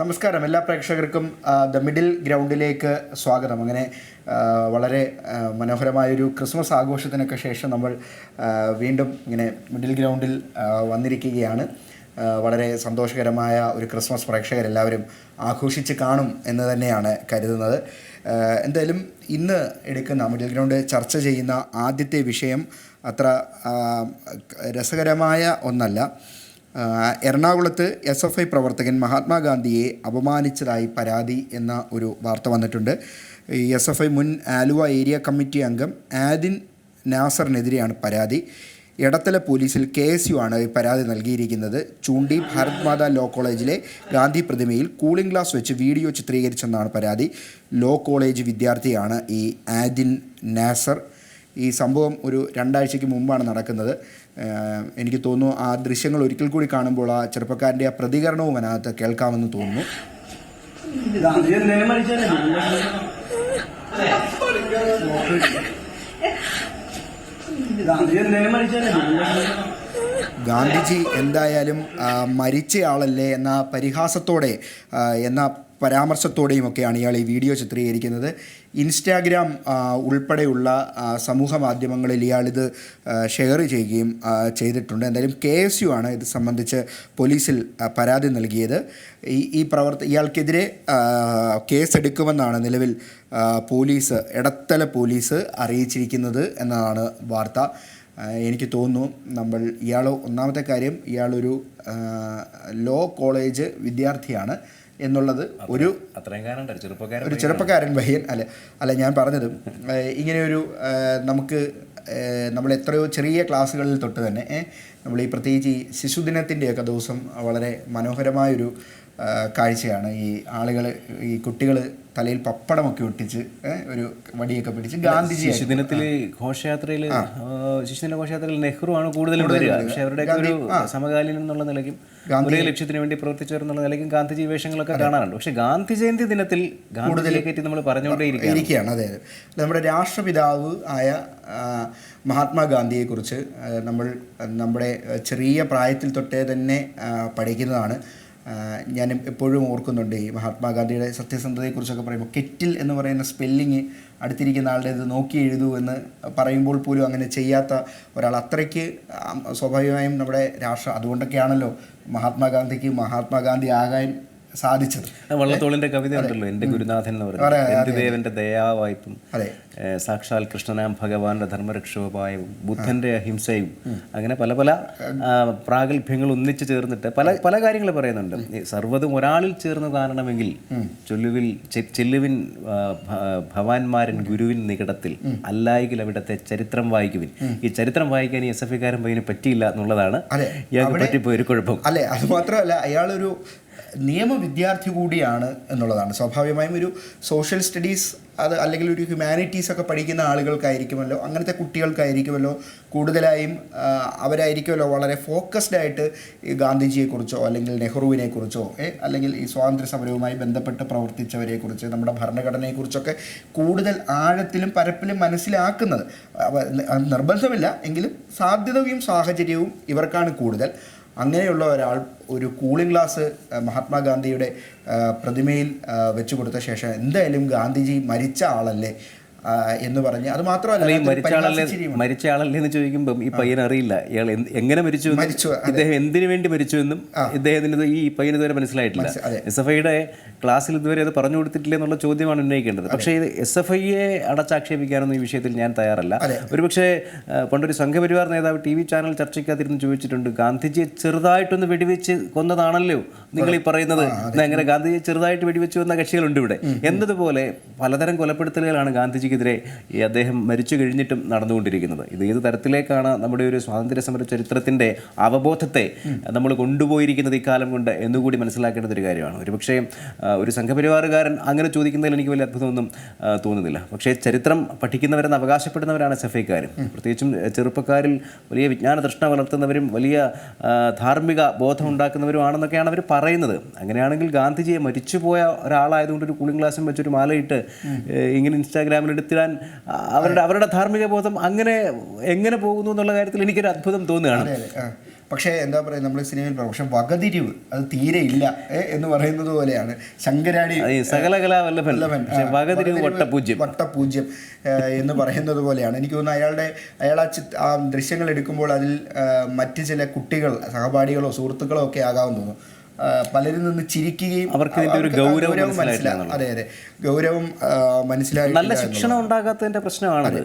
നമസ്കാരം. എല്ലാ പ്രേക്ഷകർക്കും ദ മിഡിൽ ഗ്രൗണ്ടിലേക്ക് സ്വാഗതം. അങ്ങനെ വളരെ മനോഹരമായൊരു ക്രിസ്മസ് ആഘോഷത്തിനൊക്കെ ശേഷം നമ്മൾ വീണ്ടും ഇങ്ങനെ മിഡിൽ ഗ്രൗണ്ടിൽ വന്നിരിക്കുകയാണ്. വളരെ സന്തോഷകരമായ ഒരു ക്രിസ്മസ് പ്രേക്ഷകരെല്ലാവരും ആഘോഷിച്ച് കാണും എന്ന് തന്നെയാണ് കരുതുന്നത്. എന്തായാലും ഇന്ന് എടുക്കുന്ന മിഡിൽ ഗ്രൗണ്ട് ചർച്ച ചെയ്യുന്ന ആദ്യത്തെ വിഷയം അത്ര രസകരമായ ഒന്നല്ല. എറണാകുളത്ത് എസ് എഫ് ഐ പ്രവർത്തകൻ മഹാത്മാഗാന്ധിയെ അപമാനിച്ചതായി പരാതി എന്ന ഒരു വാർത്ത വന്നിട്ടുണ്ട്. ഈ എസ് എഫ് ഐ മുൻ ആലുവ ഏരിയ കമ്മിറ്റി അംഗം ആദിൻ നാസറിനെതിരെയാണ് പരാതി. എടത്തല പോലീസിൽ കെ എസ് യു ആണ് പരാതി നൽകിയിരിക്കുന്നത്. ചൂണ്ടി ഭാരത് മാതാ ലോ കോളേജിലെ ഗാന്ധി പ്രതിമയിൽ കൂളിംഗ് ഗ്ലാസ് വെച്ച് വീഡിയോ ചിത്രീകരിച്ചെന്നാണ് പരാതി. ലോ കോളേജ് വിദ്യാർത്ഥിയാണ് ഈ ആദിൻ നാസർ. ഈ സംഭവം ഒരു രണ്ടാഴ്ചയ്ക്ക് മുമ്പാണ് നടക്കുന്നത്. എനിക്ക് തോന്നുന്നു ആ ദൃശ്യങ്ങൾ ഒരിക്കൽ കൂടി കാണുമ്പോൾ ആ ചെറുപ്പക്കാരന്റെ ആ പ്രതികരണവും അതിനകത്ത് കേൾക്കാമെന്ന് തോന്നുന്നു. ഗാന്ധിജി എന്തായാലും മരിച്ച മരിച്ചയാളല്ലേ എന്ന പരിഹാസത്തോടെ എന്ന പരാമർശത്തോടെയും ഒക്കെയാണ് ഇയാൾ ഈ വീഡിയോ ചിത്രീകരിക്കുന്നത്. ഇൻസ്റ്റാഗ്രാം ഉൾപ്പെടെയുള്ള സമൂഹ മാധ്യമങ്ങളിൽ ഇയാളിത് ഷെയർ ചെയ്യുകയും ചെയ്തിട്ടുണ്ട്. എന്തായാലും കെ എസ് യു ആണ് ഇത് സംബന്ധിച്ച് പോലീസിൽ പരാതി നൽകിയത്. ഈ ഈ പ്രവർത്ത ഇയാൾക്കെതിരെ കേസെടുക്കുമെന്നാണ് നിലവിൽ പോലീസ് ഇടത്തല പോലീസ് അറിയിച്ചിരിക്കുന്നത് എന്നതാണ് വാർത്ത. എനിക്ക് തോന്നുന്നു നമ്മൾ ഇയാൾ ഒന്നാമത്തെ കാര്യം ഇയാളൊരു ലോ കോളേജ് വിദ്യാർത്ഥിയാണ്. എന്നുള്ളത് ഒരു ഒരു ചെറുപ്പക്കാരൻ പയ്യൻ അല്ല അല്ല ഞാൻ പറഞ്ഞതും ഇങ്ങനെയൊരു നമുക്ക് നമ്മൾ എത്രയോ ചെറിയ ക്ലാസ്സുകളിൽ തൊട്ട് തന്നെ നമ്മൾ ഈ പ്രത്യേകിച്ച് ഈ ശിശുദിനത്തിന്റെയൊക്കെ ദിവസം വളരെ മനോഹരമായൊരു കാഴ്ചയാണ് ഈ ആളുകൾ ഈ കുട്ടികൾ തലയിൽ പപ്പടമൊക്കെ ഒട്ടിച്ച് ഒരു വടിയൊക്കെ പിടിച്ച് ഗാന്ധിജി ശിശുദിനത്തിൽ ഘോഷയാത്രയിൽ ശിശുദിന ഘോഷയാത്രയിൽ നെഹ്റു ആണ് കൂടുതലും വരിക. പക്ഷെ അവരുടെ ഒരു സമകാലീനം എന്നുള്ള നിലയ്ക്കും ഒരേ ലക്ഷ്യത്തിന് വേണ്ടി പ്രവർത്തിച്ചവരെന്നുള്ള നിലയ്ക്കും ഗാന്ധിജി വേഷങ്ങളൊക്കെ കാണാറുണ്ട്. പക്ഷെ ഗാന്ധി ജയന്തി ദിനത്തിൽ ഗാന്ധിജിയെ പറ്റി നമ്മൾ പറഞ്ഞുകൊണ്ടേ ഇരിക്കുകയാണ്. അതെ അതെ. നമ്മുടെ രാഷ്ട്രപിതാവ് ആയ മഹാത്മാഗാന്ധിയെക്കുറിച്ച് നമ്മൾ നമ്മുടെ ചെറിയ പ്രായത്തിൽ തൊട്ടേ തന്നെ പഠിക്കുന്നതാണ്. ഞാൻ എപ്പോഴും ഓർക്കുന്നുണ്ട് ഈ മഹാത്മാഗാന്ധിയുടെ സത്യസന്ധതയെക്കുറിച്ചൊക്കെ പറയുമ്പോൾ കെറ്റിൽ എന്ന് പറയുന്ന സ്പെല്ലിങ് അടുത്തിരിക്കുന്ന ആളുടെ ഇത് നോക്കി എഴുതൂ എന്ന് പറയുമ്പോൾ പോലും അങ്ങനെ ചെയ്യാത്ത ഒരാൾ. അത്രയ്ക്ക് സ്വാഭാവികമായും നമ്മുടെ രാഷ്ട്രം അതുകൊണ്ടൊക്കെയാണല്ലോ മഹാത്മാഗാന്ധിക്ക് മഹാത്മാഗാന്ധി ആകാൻ സാധിച്ചത്. വള്ളത്തോളിന്റെ കവിത ഉണ്ടല്ലോ എന്റെ ഗുരുനാഥൻ എന്ന് പറയുന്നത് എന്തിദേവന്റെ ദയാവായ്പും സാക്ഷാൽ കൃഷ്ണനാം ഭഗവാന്റെ ധർമ്മരക്ഷോപായവും ബുദ്ധന്റെ അഹിംസയും അങ്ങനെ പല പല പ്രാഗൽഭ്യങ്ങൾ ഒന്നിച്ചു ചേർന്നിട്ട് പല പല കാര്യങ്ങൾ പറയുന്നുണ്ട്. സർവതും ഒരാളിൽ ചേർന്ന് കാണണമെങ്കിൽ ചൊല്ലുവിൽ ചെല്ലുവിൻ ഭവാന്മാരൻ ഭവാൻമാരൻ ഗുരുവിൻ നികടത്തിൽ അല്ലായെങ്കിൽ അവിടുത്തെ ചരിത്രം വായിക്കുവിൻ. ഈ ചരിത്രം വായിക്കാൻ ഈ എസ് എഫ് ഐക്കാരൻ പയ്യന് പറ്റിയില്ല എന്നുള്ളതാണ് അതെ. ഇയാൾക്ക് പറ്റിപ്പോയ ഒരു കുഴപ്പം. അല്ലെ അത് മാത്രമല്ല അയാളൊരു നിയമ വിദ്യാർത്ഥി കൂടിയാണ് എന്നുള്ളതാണ്. സ്വാഭാവികമായും ഒരു സോഷ്യൽ സ്റ്റഡീസ് അത് അല്ലെങ്കിൽ ഒരു ഹ്യൂമാനിറ്റീസ് ഒക്കെ പഠിക്കുന്ന ആളുകൾക്കായിരിക്കുമല്ലോ അങ്ങനത്തെ കുട്ടികൾക്കായിരിക്കുമല്ലോ കൂടുതലായും അവരായിരിക്കുമല്ലോ വളരെ ഫോക്കസ്ഡ് ആയിട്ട് ഈ ഗാന്ധിജിയെക്കുറിച്ചോ അല്ലെങ്കിൽ നെഹ്റുവിനെക്കുറിച്ചോ അല്ലെങ്കിൽ ഈ സ്വാതന്ത്ര്യ സമരവുമായി ബന്ധപ്പെട്ട് പ്രവർത്തിച്ചവരെക്കുറിച്ച് നമ്മുടെ ഭരണഘടനയെക്കുറിച്ചൊക്കെ കൂടുതൽ ആഴത്തിലും പരപ്പിലും മനസ്സിലാക്കുന്നത്. നിർബന്ധമില്ല എങ്കിലും സാധ്യതയും സാഹചര്യവും ഇവർക്കാണ് കൂടുതൽ. അങ്ങനെയുള്ള ഒരാൾ ഒരു കൂളിംഗ് ഗ്ലാസ് മഹാത്മാഗാന്ധിയുടെ പ്രതിമയിൽ വെച്ചു കൊടുത്ത ശേഷം എന്തായാലും ഗാന്ധിജി മരിച്ച ആളല്ലേ? എന്ന് പറഞ്ഞ്. അത് മാത്രമല്ല ഈ അതിനകത്തൊരു മരിച്ച ആളല്ലേ പരിഹാസച്ചിരിയുമുണ്ട്. മരിച്ച ആളല്ലേ എന്ന് ചോദിക്കുമ്പോൾ ഈ പയ്യൻ അറിയില്ല. ഇയാൾ എങ്ങനെ മരിച്ചു എന്നും, മരിച്ചു. ഇദ്ദേഹം എന്തിനു വേണ്ടി മരിച്ചു എന്നും ഇദ്ദേഹത്തിന് ഈ പയ്യൻ ഇതുവരെ മനസ്സിലായിട്ടില്ല. മനസ്സി- എസ് എഫ് ഐയുടെ ക്ലാസ്സിൽ ഇതുവരെ അത് പറഞ്ഞു കൊടുത്തിട്ടില്ല എന്നുള്ള ചോദ്യമാണ് ഉന്നയിക്കേണ്ടത്. പക്ഷേ ഇത് എസ് എഫ് ഐയെ അടച്ചാക്ഷേപിക്കാനൊന്നും ഈ വിഷയത്തിൽ ഞാൻ തയ്യാറല്ല. ഒരുപക്ഷെ പണ്ടൊരു സംഘപരിവാർ നേതാവ് ടി വി ചാനൽ ചർച്ചയ്ക്കകത്തിരുന്ന് ചോദിച്ചിട്ടുണ്ട് ഗാന്ധിജിയെ ചെറുതായിട്ടൊന്ന് വെടിവെച്ച് കൊന്നതാണല്ലോ നിങ്ങൾ ഈ പറയുന്നത്. അങ്ങനെ ഗാന്ധിജിയെ ചെറുതായിട്ട് വെടിവെച്ചു വന്ന കക്ഷികളുണ്ട് ഇവിടെ. എന്നതുപോലെ പലതരം കൊലപ്പെടുത്തലുകളാണ് ഗാന്ധിജിക്കെതിരെ ഈ അദ്ദേഹം മരിച്ചു കഴിഞ്ഞിട്ടും നടന്നുകൊണ്ടിരിക്കുന്നത്. ഇത് ഏത് തരത്തിലേക്കാണ് നമ്മുടെ ഒരു സ്വാതന്ത്ര്യ സമര ചരിത്രത്തിന്റെ അവബോധത്തെ നമ്മൾ കൊണ്ടുപോയിരിക്കുന്നത് ഇക്കാലം കൊണ്ട് എന്നുകൂടി മനസ്സിലാക്കേണ്ടത് ഒരു കാര്യമാണ്. ഒരുപക്ഷേ ഒരു സംഘപരിവാറുകാരൻ അങ്ങനെ ചോദിക്കുന്നതിൽ എനിക്ക് വലിയ അത്ഭുതമൊന്നും തോന്നുന്നില്ല. പക്ഷേ ചരിത്രം പഠിക്കുന്നവരെന്ന് അവകാശപ്പെടുന്നവരാണ് എസ് പ്രത്യേകിച്ചും ചെറുപ്പക്കാരിൽ വലിയ വിജ്ഞാന തൃഷ്ണ വളർത്തുന്നവരും വലിയ ധാർമ്മിക ബോധം ഉണ്ടാക്കുന്നവരുമാണെന്നൊക്കെയാണ് അവർ പറയുന്നത്. അങ്ങനെയാണെങ്കിൽ ഗാന്ധിജിയെ മരിച്ചുപോയ ഒരാളായതുകൊണ്ട് ഒരു കൂളിംഗ് ഗ്ലാസും വെച്ചൊരു മാലയിട്ട് ഇങ്ങനെ ഇൻസ്റ്റാഗ്രാമിൽ എടുത്തിടാൻ അവരുടെ അവരുടെ ധാർമ്മിക ബോധം അങ്ങനെ എങ്ങനെ പോകുന്നു എന്നുള്ള കാര്യത്തിൽ എനിക്കൊരു അത്ഭുതം തോന്നുകയാണ്. പക്ഷേ എന്താ പറയുക നമ്മൾ സിനിമയിൽ പക്ഷെ വകതിരിവ് അത് തീരെ ഇല്ല എന്ന് പറയുന്നത് പോലെയാണ്. ശങ്കരാടി വകതിരിവ് വട്ടപൂജ്യം. വട്ടപൂജ്യം എന്ന് പറയുന്നത് പോലെയാണ്. എനിക്ക് തോന്നുന്നു അയാളുടെ അയാൾ ആ ചിത് ആ ദൃശ്യങ്ങൾ എടുക്കുമ്പോൾ അതിൽ മറ്റ് ചില കുട്ടികൾ സഹപാഠികളോ സുഹൃത്തുക്കളോ ഒക്കെ ആകാമെന്ന് തോന്നുന്നു. പലരിൽ നിന്ന് ചിരിക്കുകയും അവർക്ക് ഇതിന്റെ ഒരു ഗൗരവം അതെ അതെ. ഗൗരവം മനസ്സിലായി നല്ല ശിക്ഷണം ഉണ്ടാകാത്തതിന്റെ പ്രശ്നമാണത്.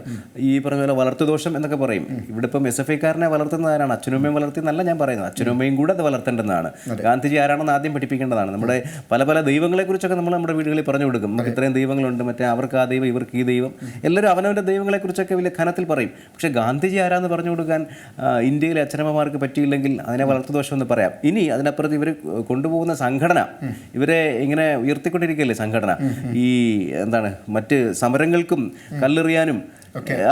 ഈ പറഞ്ഞ പോലെ വളർത്തുദോഷം എന്നൊക്കെ പറയും. ഇവിടെ ഇപ്പം എസ് എഫ് ഐക്കാരനെ വളർത്തുന്ന ആരാണ്? അച്ഛനുമ്മയും വളർത്തി നല്ല ഞാൻ പറയുന്നത്. അച്ഛനുമ്മയും കൂടെ അത് വളർത്തേണ്ടതാണ്. ഗാന്ധിജി ആരാണെന്ന് ആദ്യം പഠിപ്പിക്കേണ്ടതാണ്. നമ്മുടെ പല പല ദൈവങ്ങളെ കുറിച്ചൊക്കെ നമ്മൾ നമ്മുടെ വീടുകളിൽ പറഞ്ഞു കൊടുക്കും. നമുക്ക് ഇത്രയും ദൈവങ്ങളുണ്ട്. മറ്റേ അവർക്ക് ആ ദൈവം ഇവർക്ക് ഈ ദൈവം. എല്ലാവരും അവനവന്റെ ദൈവങ്ങളെ കുറിച്ചൊക്കെ വലിയ ഖനത്തിൽ പറയും. പക്ഷേ ഗാന്ധിജി ആരാന്ന് പറഞ്ഞു കൊടുക്കാൻ ഇന്ത്യയിലെ അച്ഛനമ്മമാർക്ക് പറ്റിയില്ലെങ്കിൽ അതിനെ വളർത്തു ദോഷം എന്ന് പറയാം. ഇനി അതിനപ്പുറത്ത് ഇവർ കൊണ്ടുപോകുന്ന സംഘടന ഇവരെ ഇങ്ങനെ ഉയർത്തിക്കൊണ്ടിരിക്കുകയല്ലേ സംഘടന? ഈ എന്താണ് മറ്റ് സമരങ്ങൾക്കും കല്ലെറിയാനും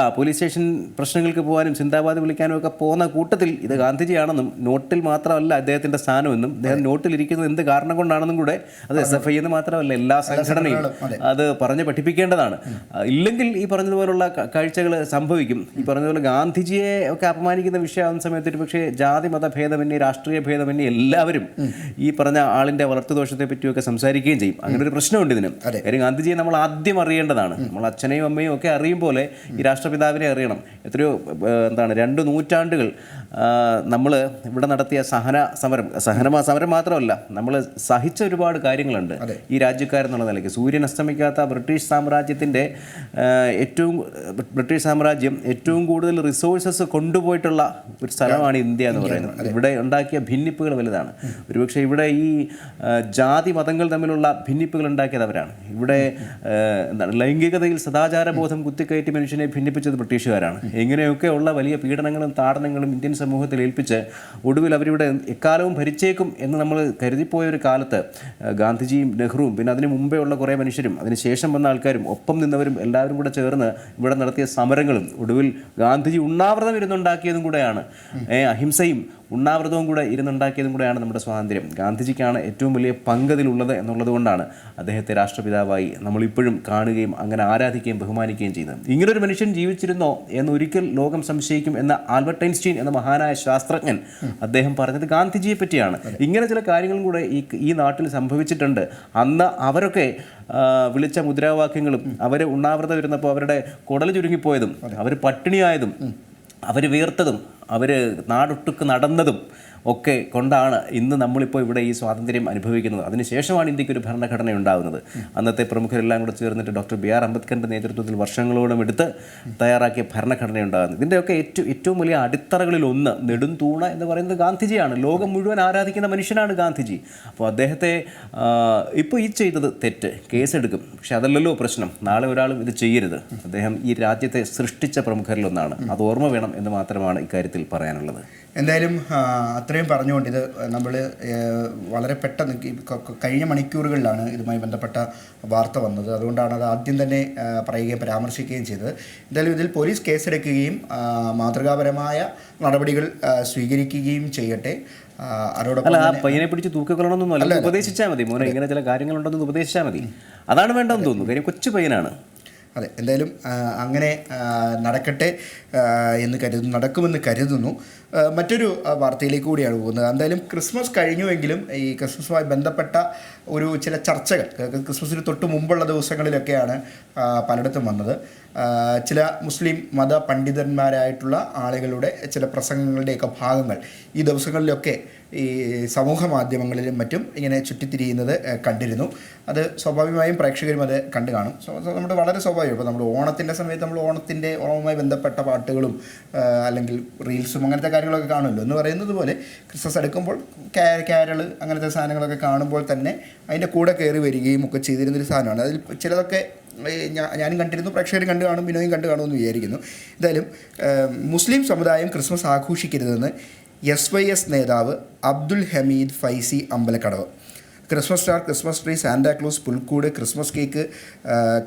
ആ പോലീസ് സ്റ്റേഷൻ പ്രശ്നങ്ങൾക്ക് പോകാനും സിന്ദാബാദ് വിളിക്കാനും ഒക്കെ പോകുന്ന കൂട്ടത്തിൽ ഇത് ഗാന്ധിജിയാണെന്നും നോട്ടിൽ മാത്രമല്ല അദ്ദേഹത്തിന്റെ സ്ഥാനമെന്നും അദ്ദേഹം നോട്ടിൽ ഇരിക്കുന്നത് എന്ത് കാരണം കൊണ്ടാണെന്നും കൂടെ അത് എസ് എഫ് ഐ എന്ന് മാത്രമല്ല എല്ലാ സംഘടനയും അത്. പറഞ്ഞ് പഠിപ്പിക്കേണ്ടതാണ്. ഇല്ലെങ്കിൽ ഈ പറഞ്ഞതുപോലുള്ള കാഴ്ചകൾ സംഭവിക്കും. ഈ പറഞ്ഞതുപോലെ ഗാന്ധിജിയെ ഒക്കെ അപമാനിക്കുന്ന വിഷയമാകുന്ന സമയത്ത് ഒരു പക്ഷേ ജാതി മത ഭേദമന്യേ രാഷ്ട്രീയ ഭേദമന്യേ എല്ലാവരും ഈ പറഞ്ഞ ആളിന്റെ വളർത്തുദോഷത്തെ പറ്റിയൊക്കെ സംസാരിക്കുകയും ചെയ്യും. അങ്ങനെ ഒരു പ്രശ്നമുണ്ട് ഇതിനും. കാര്യം ഗാന്ധിജിയെ നമ്മൾ ആദ്യം അറിയേണ്ടതാണ്. നമ്മൾ അച്ഛനെയും അമ്മയും ഒക്കെ അറിയും പോലെ ഈ രാഷ്ട്രപിതാവിനെ അറിയണം. എത്രയോ എന്താണ് രണ്ട് നൂറ്റാണ്ടുകൾ നമ്മൾ ഇവിടെ നടത്തിയ സഹന സമരം സഹന സമരം മാത്രമല്ല നമ്മൾ സഹിച്ച ഒരുപാട് കാര്യങ്ങളുണ്ട് ഈ രാജ്യക്കാരെന്നുള്ള നിലയ്ക്ക്. സൂര്യൻ അസ്തമിക്കാത്ത ബ്രിട്ടീഷ് സാമ്രാജ്യത്തിന്റെ ഏറ്റവും ബ്രിട്ടീഷ് സാമ്രാജ്യം ഏറ്റവും കൂടുതൽ റിസോഴ്സസ് കൊണ്ടുപോയിട്ടുള്ള ഒരു സ്ഥലമാണ് ഇന്ത്യ എന്ന് പറയുന്നത്. ഇവിടെ ഉണ്ടാക്കിയ ഭിന്നിപ്പുകൾ വലുതാണ്. ഒരുപക്ഷെ ഇവിടെ ഈ ജാതി മതങ്ങൾ തമ്മിലുള്ള ഭിന്നിപ്പുകൾ ഉണ്ടാക്കിയത് അവരാണ്. ഇവിടെ എന്താണ് ലൈംഗികതയിൽ സദാചാരബോധം കുത്തിക്കയറ്റി മനുഷ്യനെ ഭിന്നിപ്പിച്ചത് ബ്രിട്ടീഷുകാരാണ്. എങ്ങനെയൊക്കെ ഉള്ള വലിയ പീഡനങ്ങളും താടനങ്ങളും ഇന്ത്യൻ സമൂഹത്തിൽ ഏൽപ്പിച്ച് ഒടുവിൽ അവരിവിടെ എക്കാലവും ഭരിച്ചേക്കും എന്ന് നമ്മൾ കരുതിപ്പോയ ഒരു കാലത്ത് ഗാന്ധിജിയും നെഹ്റുവും പിന്നെ അതിന് മുമ്പേ ഉള്ള കുറേ മനുഷ്യരും അതിന് ശേഷം വന്ന ആൾക്കാരും ഒപ്പം നിന്നവരും എല്ലാവരും കൂടെ ചേർന്ന് ഇവിടെ നടത്തിയ സമരങ്ങളും ഒടുവിൽ ഗാന്ധിജി ഉണ്ണാവൃതം ഇരുന്നുണ്ടാക്കിയതും കൂടെയാണ്. അഹിംസയും ഉണ്ണാവൃതവും കൂടെ ഇരുന്നുണ്ടാക്കിയതും കൂടെയാണ് നമ്മുടെ സ്വാതന്ത്ര്യം. ഗാന്ധിജിക്കാണ് ഏറ്റവും വലിയ പങ്കതിലുള്ളത് എന്നുള്ളത് കൊണ്ടാണ് അദ്ദേഹത്തെ രാഷ്ട്രപിതാവായി നമ്മളിപ്പോഴും കാണുകയും അങ്ങനെ ആരാധിക്കുകയും ബഹുമാനിക്കുകയും ചെയ്യുന്നത്. ഇങ്ങനൊരു മനുഷ്യൻ ജീവിച്ചിരുന്നോ എന്ന് ഒരിക്കൽ ലോകം സംശയിക്കും എന്ന ആൽബർട്ട് ഐൻസ്റ്റീൻ എന്ന മഹാനായ ശാസ്ത്രജ്ഞൻ അദ്ദേഹം പറഞ്ഞത് ഗാന്ധിജിയെ പറ്റിയാണ്. ഇങ്ങനെ ചില കാര്യങ്ങളും കൂടെ ഈ ഈ നാട്ടിൽ സംഭവിച്ചിട്ടുണ്ട്. അന്ന് അവരൊക്കെ വിളിച്ച മുദ്രാവാക്യങ്ങളും അവർ ഉണ്ണാവൃത വരുന്നപ്പോൾ അവരുടെ കുടൽ ചുരുങ്ങിപ്പോയതും അവർ പട്ടിണിയായതും അവർ വീർത്തതും അവർ നാടൊട്ടുക്ക് നടന്നതും ഒക്കെ കൊണ്ടാണ് ഇന്ന് നമ്മളിപ്പോൾ ഇവിടെ ഈ സ്വാതന്ത്ര്യം അനുഭവിക്കുന്നത്. അതിനുശേഷമാണ് ഇന്ത്യയ്ക്ക് ഒരു ഭരണഘടന ഉണ്ടാകുന്നത് അന്നത്തെ പ്രമുഖരെല്ലാം കൂടെ ചേർന്നിട്ട് ഡോക്ടർ ബി ആർ അംബേദ്കറിന്റെ നേതൃത്വത്തിൽ വർഷങ്ങളോളം എടുത്ത് തയ്യാറാക്കിയ ഭരണഘടന ഉണ്ടാകുന്നത് ഇതിന്റെയൊക്കെ ഏറ്റവും ഏറ്റവും വലിയ അടിത്തറകളിൽ ഒന്ന് നെടുംതൂണ എന്ന് പറയുന്നത് ഗാന്ധിജിയാണ്. ലോകം മുഴുവൻ ആരാധിക്കുന്ന മനുഷ്യനാണ് ഗാന്ധിജി. അപ്പോൾ അദ്ദേഹത്തെ ഇപ്പോൾ ഈ ചെയ്തത് തെറ്റ്. കേസെടുക്കും. പക്ഷെ അതല്ലല്ലോ പ്രശ്നം. നാളെ ഒരാളും ഇത് ചെയ്യരുത്. അദ്ദേഹം ഈ രാജ്യത്തെ സൃഷ്ടിച്ച പ്രമുഖരിലൊന്നാണ്. അത് ഓർമ്മ വേണം എന്ന് മാത്രമാണ് ഇക്കാര്യത്തിൽ പറയാനുള്ളത്? എന്തായാലും അത്രയും പറഞ്ഞുകൊണ്ട് ഇത് നമ്മൾ വളരെ പെട്ടെന്ന് കഴിഞ്ഞ മണിക്കൂറുകളിലാണ് ഇതുമായി ബന്ധപ്പെട്ട വാർത്ത വന്നത്. അതുകൊണ്ടാണ് അത് ആദ്യം തന്നെ പറയുകയും പരാമർശിക്കുകയും ചെയ്തത്. എന്തായാലും ഇതിൽ പോലീസ് കേസെടുക്കുകയും മാതൃകാപരമായ നടപടികൾ സ്വീകരിക്കുകയും ചെയ്യട്ടെ. അല്ല ആ പയ്യനെ പിടിച്ച് തൂക്കിക്കൊള്ളണമെന്നൊന്നും അല്ല ഉപദേശിച്ചാൽ മതി മോനെ. ഇങ്ങനെ ചില കാര്യങ്ങളുണ്ടെന്ന് ഉപദേശിച്ചാൽ മതി. അതാണ് വേണ്ടതെന്ന് തോന്നുന്നു. കാര്യം കൊച്ചു പയ്യനാണ്. അതെ എന്തായാലും അങ്ങനെ നടക്കട്ടെ എന്ന് കരുതുന്നു നടക്കുമെന്ന് കരുതുന്നു. മറ്റൊരു വാർത്തയിലേക്ക് കൂടിയാണ് പോകുന്നത്. എന്തായാലും ക്രിസ്മസ് കഴിഞ്ഞുവെങ്കിലും ഈ ക്രിസ്മസുമായി ബന്ധപ്പെട്ട ഒരു ചില ചർച്ചകൾ ക്രിസ്മസിന് തൊട്ട് മുമ്പുള്ള ദിവസങ്ങളിലൊക്കെയാണ് പലയിടത്തും വന്നത്. ചില മുസ്ലിം മത പണ്ഡിതന്മാരായിട്ടുള്ള ആളുകളുടെ ചില പ്രസംഗങ്ങളുടെയൊക്കെ ഭാഗങ്ങൾ ഈ ദിവസങ്ങളിലൊക്കെ ഈ സമൂഹ മാധ്യമങ്ങളിലും മറ്റും ഇങ്ങനെ ചുറ്റിത്തിരിയുന്നത് കണ്ടിരുന്നു. അത് സ്വാഭാവികമായും പ്രേക്ഷകരും അത് കണ്ടു കാണും. നമ്മുടെ വളരെ സ്വാഭാവികം. ഇപ്പോൾ നമ്മൾ ഓണത്തിന്റെ സമയത്ത് നമ്മൾ ഓണത്തിന്റെ ഓണവുമായി ബന്ധപ്പെട്ട പാട്ടുകളും അല്ലെങ്കിൽ റീൽസും അങ്ങനത്തെ കാര്യങ്ങളൊക്കെ കാണുമല്ലോ. എന്ന് പറയുന്നത് പോലെ ക്രിസ്മസ് എടുക്കുമ്പോൾ ക്യാരൾ അങ്ങനത്തെ സാധനങ്ങളൊക്കെ കാണുമ്പോൾ തന്നെ അതിന്റെ കൂടെ കയറി വരികയും ഒക്കെ ചെയ്തിരുന്നൊരു സാധനമാണ്. അതിൽ ചിലതൊക്കെ ഞാനും കണ്ടിരുന്നു പ്രേക്ഷകരും കണ്ടു കാണും വിനോയും കണ്ടു കാണുമെന്ന് വിചാരിക്കുന്നു. എന്തായാലും മുസ്ലിം സമുദായം ക്രിസ്മസ് ആഘോഷിക്കരുതെന്ന് എസ് വൈ എസ് നേതാവ് Abdul Hameed Faizi Ambalakkadavu. Christmas star Christmas tree Santa Claus പുൽക്കൂട് ക്രിസ്മസ് കേക്ക്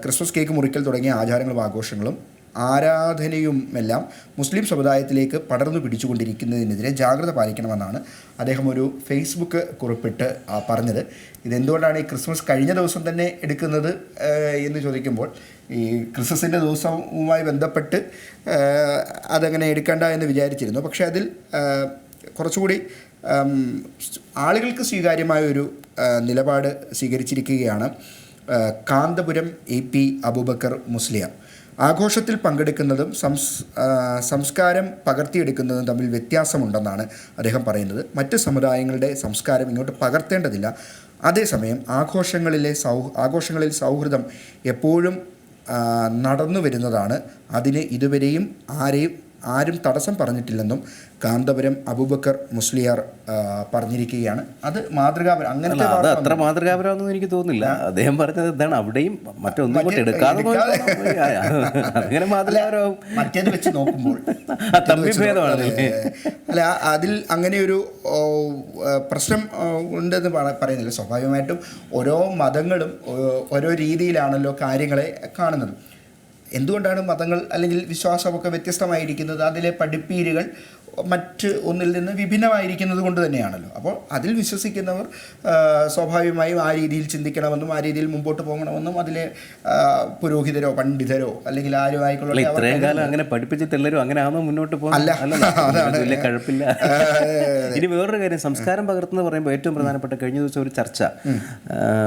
ക്രിസ്മസ് കേക്ക് മുറിക്കൽ തുടങ്ങിയ ആചാരങ്ങളും ആഘോഷങ്ങളും ആരാധനയും എല്ലാം മുസ്ലിം സമുദായത്തിലേക്ക് പടർന്നു പിടിച്ചുകൊണ്ടിരിക്കുന്നതിനെതിരെ ജാഗ്രത പാലിക്കണമെന്നാണ് അദ്ദേഹം ഒരു ഫേസ്ബുക്ക് കുറിപ്പിട്ട് പറഞ്ഞത്. ഇതെന്തുകൊണ്ടാണ് ഈ ക്രിസ്മസ് കഴിഞ്ഞ ദിവസം തന്നെ എടുക്കുന്നത് എന്ന് ചോദിക്കുമ്പോൾ ഈ ക്രിസ്മസിന്റെ ദിവസവുമായി ബന്ധപ്പെട്ട് അതങ്ങനെ എടുക്കേണ്ട എന്ന് വിചാരിച്ചിരുന്നു. പക്ഷേ അതിൽ കുറച്ചുകൂടി ആളുകൾക്ക് സ്വീകാര്യമായ ഒരു നിലപാട് സ്വീകരിച്ചിരിക്കുകയാണ് കാന്തപുരം എ പി അബൂബക്കർ മുസ്ലിയാർ. ആഘോഷത്തിൽ പങ്കെടുക്കുന്നതും സംസ് സംസ്കാരം പകർത്തിയെടുക്കുന്നതും തമ്മിൽ വ്യത്യാസമുണ്ടെന്നാണ് അദ്ദേഹം പറയുന്നത്. മറ്റ് സമുദായങ്ങളുടെ സംസ്കാരം ഇങ്ങോട്ട് പകർത്തേണ്ടതില്ല. അതേസമയം ആഘോഷങ്ങളിലെ സൗ ആഘോഷങ്ങളിൽ സൗഹൃദം എപ്പോഴും നടന്നു വരുന്നതാണ് അതിന് ഇതുവരെയും ആരെയും ആരും തടസ്സം പറഞ്ഞിട്ടില്ലെന്നും കാന്തപുരം അബൂബക്കർ മുസ്ലിയാർ പറഞ്ഞിരിക്കുകയാണ്. അത് മാതൃകാപരം അങ്ങനെ അത് അത്ര മാതൃകാപരമാണെന്ന് എനിക്ക് തോന്നുന്നില്ല. അദ്ദേഹം പറഞ്ഞത് എന്താണ് അവിടെയും മറ്റൊന്നും കൂടെ എടുക്കാതെ. അങ്ങനെ മാതൃകാപരമാവും. മറ്റേത് വെച്ച് നോക്കുമ്പോൾ ഭേദമാണ് അല്ല അതിൽ അങ്ങനെ ഒരു പ്രശ്നം ഉണ്ടെന്ന് പറയുന്നില്ല. സ്വാഭാവികമായിട്ടും ഓരോ മതങ്ങളും ഓരോ രീതിയിലാണല്ലോ കാര്യങ്ങളെ കാണുന്നത്. എന്തുകൊണ്ടാണ് മതങ്ങൾ അല്ലെങ്കിൽ വിശ്വാസമൊക്കെ വ്യത്യസ്തമായിരിക്കുന്നത്? അതിലെ പഠിപ്പീരുകൾ മറ്റ് ഒന്നിൽ നിന്ന് വിഭിന്നമായിരിക്കുന്നത് കൊണ്ട് തന്നെയാണല്ലോ. അപ്പോൾ അതിൽ വിശ്വസിക്കുന്നവർ സ്വാഭാവികമായും ആ രീതിയിൽ ചിന്തിക്കണമെന്നും ആ രീതിയിൽ മുമ്പോട്ട് പോകണമെന്നും അതിലെ പുരോഹിതരോ പണ്ഡിതരോ അല്ലെങ്കിൽ ആരും അല്ല ആയിക്കൊള്ളട്ടെ അവർ ഇത്രയും കാലം അങ്ങനെ അങ്ങനെ മുന്നോട്ട്. വലിയ കഴപ്പില്ല. ഇനി വേറൊരു കാര്യം സംസ്കാരം പകർത്തുന്ന പറയുമ്പോൾ ഏറ്റവും പ്രധാനപ്പെട്ട കഴിഞ്ഞ ദിവസം ഒരു ചർച്ച.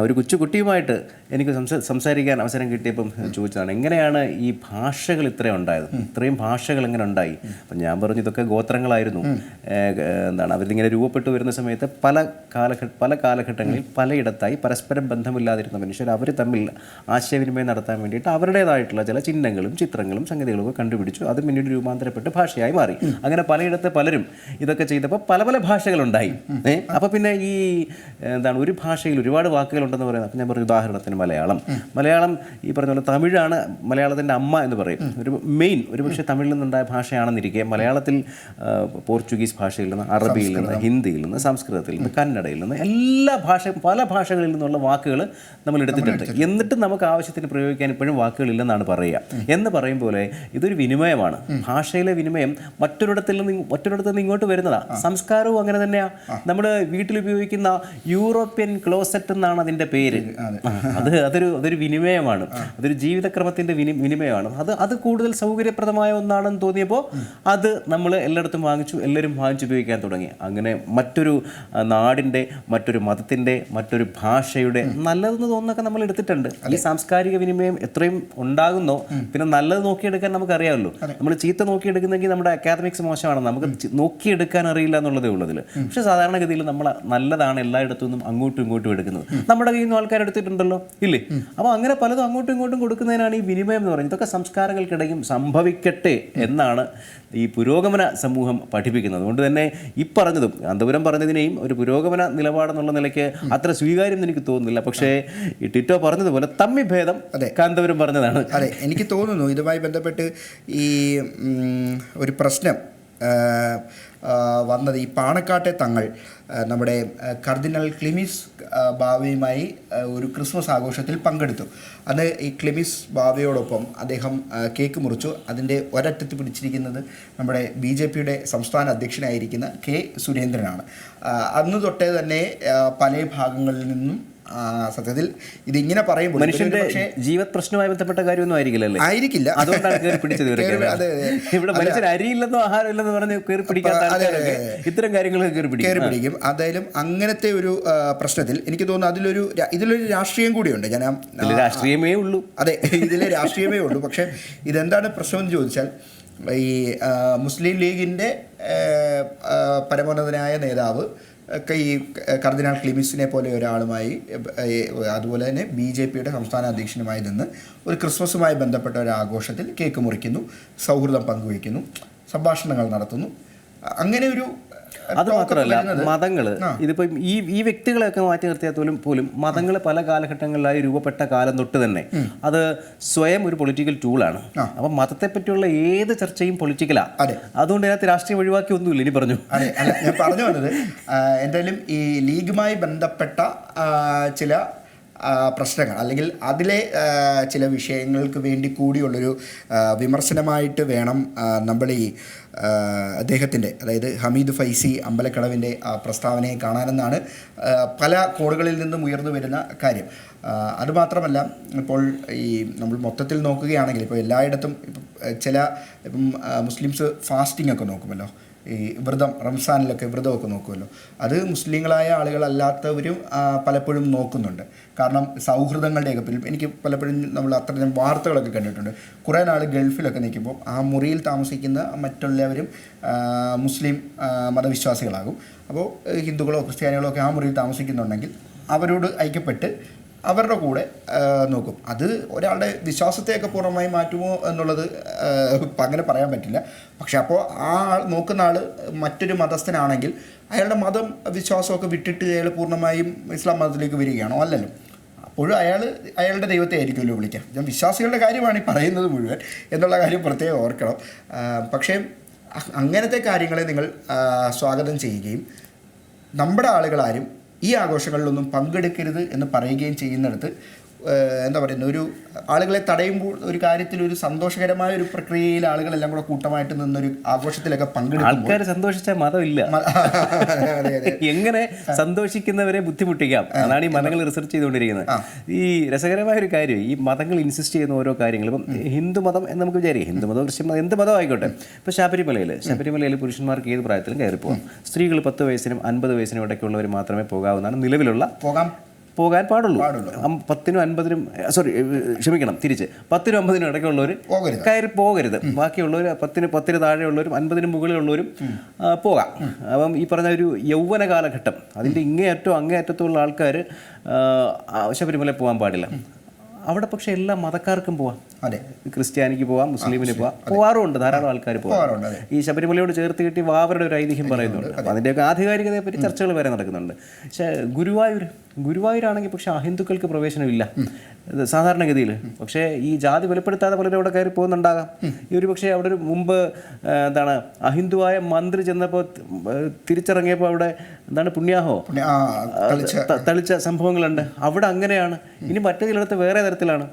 ഒരു കൊച്ചുകുട്ടിയുമായിട്ട് എനിക്ക് സംസാരിക്കാൻ അവസരം കിട്ടിയപ്പം ചോദിച്ചതാണ് എങ്ങനെയാണ് ഈ ഭാഷകൾ ഇത്രയും ഉണ്ടായത്? ഇത്രയും ഭാഷകൾ എങ്ങനെ ഉണ്ടായി? അപ്പം ഞാൻ പറഞ്ഞു ഇതൊക്കെ ഗോത്രങ്ങളായിരുന്നു ഏ, എന്താണ് അവരിങ്ങനെ രൂപപ്പെട്ടു വരുന്ന സമയത്ത് പല കാലഘട്ട പല കാലഘട്ടങ്ങളിൽ പലയിടത്തായി പരസ്പരം ബന്ധമില്ലാതിരുന്ന മനുഷ്യർ അവർ തമ്മിൽ ആശയവിനിമയം നടത്താൻ വേണ്ടിയിട്ട് അവരുടേതായിട്ടുള്ള ചില ചിഹ്നങ്ങളും ചിത്രങ്ങളും സംഗതികളും ഒക്കെ കണ്ടുപിടിച്ചു. അത് പിന്നീട് രൂപാന്തരപ്പെട്ട് ഭാഷയായി മാറി. അങ്ങനെ പലയിടത്ത് പലരും ഇതൊക്കെ ചെയ്തപ്പോൾ പല പല ഭാഷകളുണ്ടായി. അപ്പോൾ പിന്നെ ഈ എന്താണ് ഒരു ഭാഷയിൽ ഒരുപാട് വാക്കുകളുണ്ടെന്ന് പറയുന്നത്. അപ്പം ഞാൻ പറഞ്ഞു ഉദാഹരണത്തിന് മലയാളം. മലയാളം ഈ പറഞ്ഞ പോലെ തമിഴാണ് മലയാളത്തിന്റെ അമ്മ എന്ന് പറയും. ഒരു മെയിൻ ഒരു പക്ഷേ തമിഴിൽ നിന്നുണ്ടായ ഭാഷയാണെന്നിരിക്കെ. മലയാളത്തിൽ പോർച്ചുഗീസ് ഭാഷയിൽ നിന്ന് അറബിയിൽ നിന്ന് ഹിന്ദിയിൽ നിന്ന് സംസ്കൃതത്തിൽ നിന്ന് കന്നഡയിൽ നിന്ന് എല്ലാ ഭാഷ പല ഭാഷകളിൽ നിന്നുള്ള വാക്കുകൾ നമ്മൾ എടുത്തിട്ടുണ്ട്. എന്നിട്ടും നമുക്ക് ആവശ്യത്തിന് പ്രയോഗിക്കാൻ ഇപ്പോഴും വാക്കുകളില്ലെന്നാണ് പറയുക. എന്ന് പറയും പോലെ ഇതൊരു വിനിമയമാണ്. ഭാഷയിലെ വിനിമയം മറ്റൊരിടത്തിൽ നിന്ന് മറ്റൊരിടത്ത് നിന്ന് ഇങ്ങോട്ട് വരുന്നതാണ് സംസ്കാരവും അങ്ങനെ തന്നെയാണ് നമ്മുടെ വീട്ടിൽ ഉപയോഗിക്കുന്ന യൂറോപ്യൻ ക്ലോസറ്റ് എന്നാണ് അതിന്റെ പേര്. അത്. അതൊരു അതൊരു വിനിമയമാണ്. അതൊരു ജീവിതക്രമത്തിന്റെ വിനിമയമാണ്. അത് അത് കൂടുതൽ സൗകര്യപ്രദമായ ഒന്നാണെന്ന് തോന്നിയപ്പോൾ അത് നമ്മൾ എല്ലായിടത്തും വാങ്ങിച്ചു എല്ലാവരും വാങ്ങിച്ച് ഉപയോഗിക്കാൻ തുടങ്ങി. അങ്ങനെ മറ്റൊരു നാടിന്റെ മറ്റൊരു മതത്തിന്റെ മറ്റൊരു ഭാഷയുടെ നല്ലതെന്ന് തോന്നുന്നൊക്കെ നമ്മൾ എടുത്തിട്ടുണ്ട്. ഈ സാംസ്കാരിക വിനിമയം എത്രയും ഉണ്ടാകുന്നോ പിന്നെ നല്ലത് നോക്കിയെടുക്കാൻ നമുക്കറിയാമല്ലോ. നമ്മൾ ചീത്ത നോക്കിയെടുക്കുന്നെങ്കിൽ നമ്മുടെ അക്കാദമിക്സ് മോശമാണ്. നമുക്ക് നോക്കിയെടുക്കാൻ അറിയില്ല എന്നുള്ളതേ ഉള്ളതിൽ പക്ഷെ സാധാരണഗതിയിൽ നമ്മൾ നല്ലതാണ് എല്ലായിടത്തു നിന്നും അങ്ങോട്ടും ഇങ്ങോട്ടും എടുക്കുന്നത്. നമ്മുടെ കയ്യിൽ നിന്ന് ആൾക്കാർ എടുത്തിട്ടുണ്ടല്ലോ ഇല്ലേ? അപ്പോൾ അങ്ങനെ പലതും അങ്ങോട്ടും ഇങ്ങോട്ടും കൊടുക്കുന്നതിനാണ് ഈ വിനിമയം എന്ന് പറയുന്നത്. ഇതൊക്കെ സംസ്കാരങ്ങൾക്കിടയും സംഭവിക്കട്ടെ എന്നാണ് ഈ പുരോഗമന സമൂഹം പഠിപ്പിക്കുന്നത്. അതുകൊണ്ട് തന്നെ ഈ പറഞ്ഞതും കാന്തപുരം പറഞ്ഞതിനെയും ഒരു പുരോഗമന നിലപാടെന്നുള്ള നിലയ്ക്ക് അത്ര സ്വീകാര്യം എനിക്ക് തോന്നുന്നില്ല. പക്ഷേ ഈ ടിറ്റോ പറഞ്ഞതുപോലെ തമ്മി ഭേദം കാന്തപുരം പറഞ്ഞതാണ്. അതെ എനിക്ക് തോന്നുന്നു ഇതുമായി ബന്ധപ്പെട്ട് ഈ ഒരു പ്രശ്നം വന്നത് ഈ പാണക്കാട്ടെ തങ്ങൾ നമ്മുടെ കർദിനൽ ക്ലിമിസ് ബാവയുമായി ഒരു ക്രിസ്മസ് ആഘോഷത്തിൽ പങ്കെടുത്തു. അന്ന് ഈ ക്ലിമിസ് ബാവയോടൊപ്പം അദ്ദേഹം കേക്ക് മുറിച്ചു. അതിന്റെ ഒരറ്റത്ത് പിടിച്ചിരിക്കുന്നത് നമ്മുടെ ബി ജെ പിയുടെ സംസ്ഥാന അധ്യക്ഷനായിരിക്കുന്ന കെ സുരേന്ദ്രനാണ്. അന്ന് തൊട്ടേ തന്നെ പല ഭാഗങ്ങളിൽ നിന്നും സത്യത്തിൽ ഇതിങ്ങനെ പറയുമ്പോൾ മനുഷ്യന്റെ ജീവിത പ്രശ്നവുമായി ബന്ധപ്പെട്ട കാര്യമൊന്നും ആയിരിക്കില്ലല്ലേ? ആയിരിക്കില്ല. അതുകൊണ്ടാണ് കയറി പിടിച്ചത്. ഇവിടെ അരിയില്ലെന്നോ പറഞ്ഞ് കയറി പിടിക്കാത്ത ഇത്തരം കാര്യങ്ങളൊക്കെ കയറി പിടിക്കും. കയറി പിടിക്കും. എന്തായാലും അങ്ങനത്തെ ഒരു പ്രശ്നത്തിൽ എനിക്ക് തോന്നുന്നു അതിലൊരു ഇതിലൊരു രാഷ്ട്രീയം കൂടിയുണ്ട്. ഞാൻ രാഷ്ട്രീയമേ ഉള്ളൂ. അതെ ഇതിലെ രാഷ്ട്രീയമേ ഉള്ളൂ. പക്ഷേ ഇതെന്താണ് പ്രശ്നം എന്ന് ചോദിച്ചാൽ ഈ മുസ്ലിം ലീഗിന്റെ ആ, പരമോന്നതനായ നേതാവ് ഒക്കെ ഈ കർദിനാൾ ക്ലിമിസിനെ പോലെ ഒരാളുമായി അതുപോലെ തന്നെ ബി ജെ പിയുടെ സംസ്ഥാന അധ്യക്ഷനുമായി നിന്ന് ഒരു ക്രിസ്മസുമായി ബന്ധപ്പെട്ട ഒരു ആഘോഷത്തിൽ കേക്ക് മുറിക്കുന്നു സൗഹൃദം പങ്കുവയ്ക്കുന്നു സംഭാഷണങ്ങൾ നടത്തുന്നു. അങ്ങനെ ഒരു അത് മാത്രമല്ല മതങ്ങൾ ഇതിപ്പോ ഈ ഈ വ്യക്തികളെയൊക്കെ മാറ്റി നിർത്തിയാൽ പോലും പോലും മതങ്ങൾ പല കാലഘട്ടങ്ങളിലായി രൂപപ്പെട്ട കാലം തൊട്ട് തന്നെ അത് സ്വയം ഒരു പൊളിറ്റിക്കൽ ടൂളാണ് അപ്പം മതത്തെ പറ്റിയുള്ള ഏത് ചർച്ചയും പൊളിറ്റിക്കലാണ് അതെ. അതുകൊണ്ട് ഇതിനകത്ത് രാഷ്ട്രീയം ഒഴിവാക്കി ഒന്നുമില്ല ഇനി പറഞ്ഞു. അതെ ഞാൻ പറഞ്ഞു വന്നത് എന്തായാലും ഈ ലീഗുമായി ബന്ധപ്പെട്ട ചില പ്രശ്നങ്ങൾ. അല്ലെങ്കിൽ അതിലെ ചില വിഷയങ്ങൾക്ക് വേണ്ടി കൂടിയുള്ളൊരു വിമർശനമായിട്ട് വേണം നമ്മൾ ഈ അദ്ദേഹത്തിന്റെ അതായത് ഹമീദ് ഫൈസി അമ്പലക്കടവിന്റെ പ്രസ്താവനയെ കാണാനെന്നാണ് പല കോണുകളിൽ നിന്നും ഉയർന്നു വരുന്ന കാര്യം. അതുമാത്രമല്ല ഇപ്പോൾ ഈ നമ്മൾ മൊത്തത്തിൽ നോക്കുകയാണെങ്കിൽ ഇപ്പോൾ എല്ലായിടത്തും ചില ഇപ്പം മുസ്ലിംസ് ഫാസ്റ്റിംഗ് ഒക്കെ നോക്കുമല്ലോ. ഈ വ്രതം റംസാനിലൊക്കെ വ്രതമൊക്കെ നോക്കുമല്ലോ. അത് മുസ്ലിങ്ങളായ ആളുകളല്ലാത്തവരും പലപ്പോഴും നോക്കുന്നുണ്ട്. കാരണം സൗഹൃദങ്ങളുടെയൊക്കെ എനിക്ക് പലപ്പോഴും നമ്മൾ അത്രയും വാർത്തകളൊക്കെ കണ്ടിട്ടുണ്ട്. കുറേ നാൾ ഗൾഫിലൊക്കെ നിൽക്കുമ്പോൾ ആ മുറിയിൽ താമസിക്കുന്ന മറ്റുള്ളവരും മുസ്ലിം മതവിശ്വാസികളാകും. അപ്പോൾ ഹിന്ദുക്കളോ ക്രിസ്ത്യാനികളോ ഒക്കെ ആ മുറിയിൽ താമസിക്കുന്നുണ്ടെങ്കിൽ അവരോട് ഐക്യപ്പെട്ട് അവരുടെ കൂടെ നോക്കും. അത് ഒരാളുടെ വിശ്വാസത്തെയൊക്കെ പൂർണമായി മാറ്റുമോ എന്നുള്ളത് അങ്ങനെ പറയാൻ പറ്റില്ല. പക്ഷെ അപ്പോൾ ആ ആൾ നോക്കുന്ന ആൾ മറ്റൊരു മതസ്ഥനാണെങ്കിൽ അയാളുടെ മതം വിശ്വാസമൊക്കെ വിട്ടിട്ട് അയാൾ പൂർണമായും ഇസ്ലാം മതത്തിലേക്ക് വരികയാണോ? അല്ലല്ലോ. അപ്പോഴും അയാൾ അയാളുടെ ദൈവത്തെ ആയിരിക്കുമല്ലോ വിളിക്കാം ഞാൻ വിശ്വാസികളുടെ കാര്യമാണ് ഈ പറയുന്നത് മുഴുവൻ എന്നുള്ള കാര്യം പ്രത്യേകം ഓർക്കണം. പക്ഷേ അങ്ങനത്തെ കാര്യങ്ങളെ നിങ്ങൾ സ്വാഗതം ചെയ്യുകയും നമ്മുടെ ആളുകളാരും ഈ ആഘോഷങ്ങളിലൊന്നും പങ്കെടുക്കരുത് എന്ന് പറയുകയും ചെയ്യുന്നിടത്ത് എന്താ പറയുന്നത് ഒരു ആളുകളെ തടയുമ്പോൾ ഒരു കാര്യത്തിൽ ഒരു സന്തോഷകരമായ ഒരു പ്രക്രിയയിൽ ആളുകളെല്ലാം കൂടെ കൂട്ടമായിട്ട് നിന്നൊരു ആഘോഷത്തിലൊക്കെ പങ്കെടുക്കും ആൾക്കാർ സന്തോഷിച്ച മതമില്ല. എങ്ങനെ സന്തോഷിക്കുന്നവരെ ബുദ്ധിമുട്ടിക്കാം. അതാണ് ഈ മതങ്ങൾ റിസർച്ച് ചെയ്തുകൊണ്ടിരിക്കുന്നത്. ഈ രസകരമായ ഒരു കാര്യം ഈ മതങ്ങൾ ഇൻസിസ്റ്റ് ചെയ്യുന്ന ഓരോ കാര്യങ്ങളും ഇപ്പം ഹിന്ദു മതം എന്ന് നമുക്ക് വിചാരിക്കും. ഹിന്ദു മതം ക്രിസ്ത്യൻ മതം എന്ത് മതം ആയിക്കോട്ടെ ഇപ്പൊ ശബരിമലയിൽ ശബരിമലയിൽ പുരുഷന്മാർക്ക് ഏത് പ്രായത്തിലും കയറി പോകാം സ്ത്രീകൾ പത്ത് വയസ്സിനും അൻപത് വയസ്സിനും ഇടയ്ക്കുള്ളവർ മാത്രമേ പോകാവുന്നതാണ് നിലവിലുള്ള പോകാൻ പോകാൻ പാടുള്ളൂ. പത്തിനും അൻപതിനും സോറി ക്ഷമിക്കണം തിരിച്ച്. പത്തിനും അമ്പതിനും ഇടയ്ക്കുള്ളവർ. കയറി പോകരുത്. ബാക്കിയുള്ളവർ പത്തിന് പത്തിന് താഴെയുള്ളവരും അൻപതിനും മുകളിലുള്ളവരും പോകാം. അപ്പം ഈ പറഞ്ഞ ഒരു യൗവന കാലഘട്ടം അതിന്റെ ഇങ്ങേയറ്റവും അങ്ങേയറ്റത്തുള്ള ആൾക്കാർ ശബരിമല പോകാൻ പാടില്ല. അവിടെ പക്ഷേ എല്ലാ മതക്കാർക്കും പോവാം. അതെ. ക്രിസ്ത്യാനിക്ക് പോവാം മുസ്ലിമിന് പോവാം. പോവാറുമുണ്ട് ധാരാളം ആൾക്കാർ പോവാം ഈ ശബരിമലയോട് ചേർത്ത് കിട്ടി വാവരുടെ ഒരു ഐതിഹ്യം പറയുന്നുണ്ട്. അപ്പോൾ അതിന്റെയൊക്കെ ആധികാരികതയെ പറ്റി ചർച്ചകൾ വരെ നടക്കുന്നുണ്ട്. പക്ഷേ ഗുരുവായൂർ ഗുരുവായൂരാണെങ്കിൽ പക്ഷേ അഹിന്ദുക്കൾക്ക് പ്രവേശനമില്ല. സാധാരണഗതിയിൽ. പക്ഷേ ഈ ജാതി വെളിപ്പെടുത്താതെ പലരും അവിടെ കയറി പോകുന്നുണ്ടാകാം. ഈ ഒരു പക്ഷേ അവിടെ ഒരു മുമ്പ് എന്താണ് അഹിന്ദുവായ മന്ത്രി ചെന്നപ്പോൾ തിരിച്ചിറങ്ങിയപ്പോൾ അവിടെ എന്താണ് പുണ്യാഹോ? തളിച്ച. സംഭവങ്ങളുണ്ട്. അവിടെ അങ്ങനെയാണ്. ഇനി മറ്റു ചിലയിടത്ത് വേറെ തരത്തിലാണ്.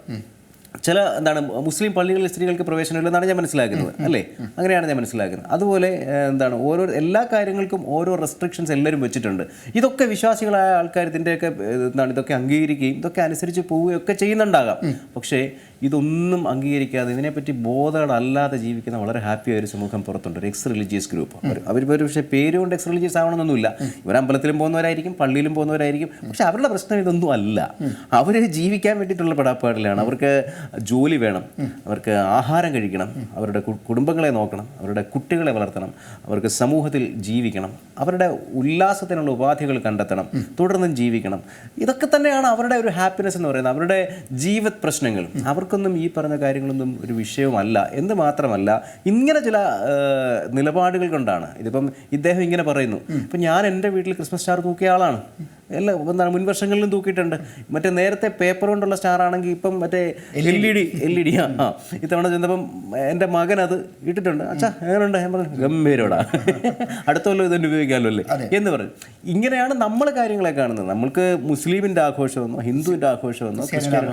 ചില എന്താണ് മുസ്ലിം പള്ളികളിൽ സ്ത്രീകൾക്ക് പ്രവേശനമില്ലെന്നാണ് ഞാൻ മനസ്സിലാക്കുന്നത് അല്ലേ? അങ്ങനെയാണ് ഞാൻ മനസ്സിലാക്കുന്നത്. അതുപോലെ എന്താണ് ഓരോ എല്ലാ കാര്യങ്ങൾക്കും ഓരോ റെസ്ട്രിക്ഷൻസ് എല്ലാവരും വെച്ചിട്ടുണ്ട്. ഇതൊക്കെ വിശ്വാസികളായ ആൾക്കാർ ഇതിന്റെയൊക്കെ എന്താണ് ഇതൊക്കെ അംഗീകരിക്കുകയും ഇതൊക്കെ അനുസരിച്ച് പോവുകയും ഒക്കെ ചെയ്യുന്നുണ്ടാകാം പക്ഷേ ഇതൊന്നും അംഗീകരിക്കാതെ ഇതിനെപ്പറ്റി ബോധകളല്ലാതെ ജീവിക്കുന്ന വളരെ ഹാപ്പിയായ ഒരു സമൂഹം പുറത്തുണ്ട്. ഒരു എക്സ് റിലീജിയസ് ഗ്രൂപ്പ് അവർ അവർ പക്ഷേ പേര് കൊണ്ട് എക്സ് റിലീജിയസ് ആവണമെന്നൊന്നുമില്ല. ഇവർ അമ്പലത്തിലും പോകുന്നവരായിരിക്കും പള്ളിയിലും പോകുന്നവരായിരിക്കും. പക്ഷെ അവരുടെ പ്രശ്നം ഇതൊന്നും അല്ല. അവർ ജീവിക്കാൻ വേണ്ടിയിട്ടുള്ള പെടാപ്പാടിലാണ്. അവർക്ക് ജോലി വേണം. അവർക്ക് ആഹാരം കഴിക്കണം. അവരുടെ കുടുംബങ്ങളെ നോക്കണം. അവരുടെ കുട്ടികളെ വളർത്തണം. അവർക്ക് സമൂഹത്തിൽ ജീവിക്കണം. അവരുടെ ഉല്ലാസത്തിനുള്ള ഉപാധികൾ കണ്ടെത്തണം. തുടർന്നും ജീവിക്കണം. ഇതൊക്കെ തന്നെയാണ് അവരുടെ ഒരു ഹാപ്പിനെസ് എന്ന് പറയുന്നത്. അവരുടെ ജീവിത പ്രശ്നങ്ങൾ അവർക്കൊന്നും ഈ പറഞ്ഞ കാര്യങ്ങളൊന്നും ഒരു വിഷയവുമല്ല എന്ന് മാത്രമല്ല ഇങ്ങനെ ചില നിലപാടുകൾ കൊണ്ടാണ്. ഇതിപ്പം ഇദ്ദേഹം ഇങ്ങനെ പറയുന്നു. ഇപ്പം ഞാൻ എന്റെ വീട്ടിൽ ക്രിസ്മസ് സ്റ്റാർ തൂക്കിയ ആളാണ്. എല്ലാ എന്താണ് മുൻ വർഷങ്ങളിലും തൂക്കിയിട്ടുണ്ട്. മറ്റേ നേരത്തെ പേപ്പർ കൊണ്ടുള്ള സ്റ്റാർ ആണെങ്കിൽ ഇപ്പം മറ്റേ L E D L E D ആ. ഇത്തവണ ചെന്നപ്പം എന്റെ മകൻ അത് ഇട്ടിട്ടുണ്ട്. അച്ഛാ എങ്ങനെയുണ്ട്? ഞാൻ പറഞ്ഞു ഗംഭീരോടാ അടുത്ത കൊല്ലം ഇതന്നെ ഉപയോഗിക്കാമല്ലോ അല്ലേ? എന്ന് പറഞ്ഞു. ഇങ്ങനെയാണ് നമ്മൾ കാര്യങ്ങളെ കാണുന്നത്. നമ്മൾക്ക് മുസ്ലിമിന്റെ ആഘോഷമെന്നോ ഹിന്ദുവിന്റെ ആഘോഷമെന്നോ ക്രിസ്ത്യൻ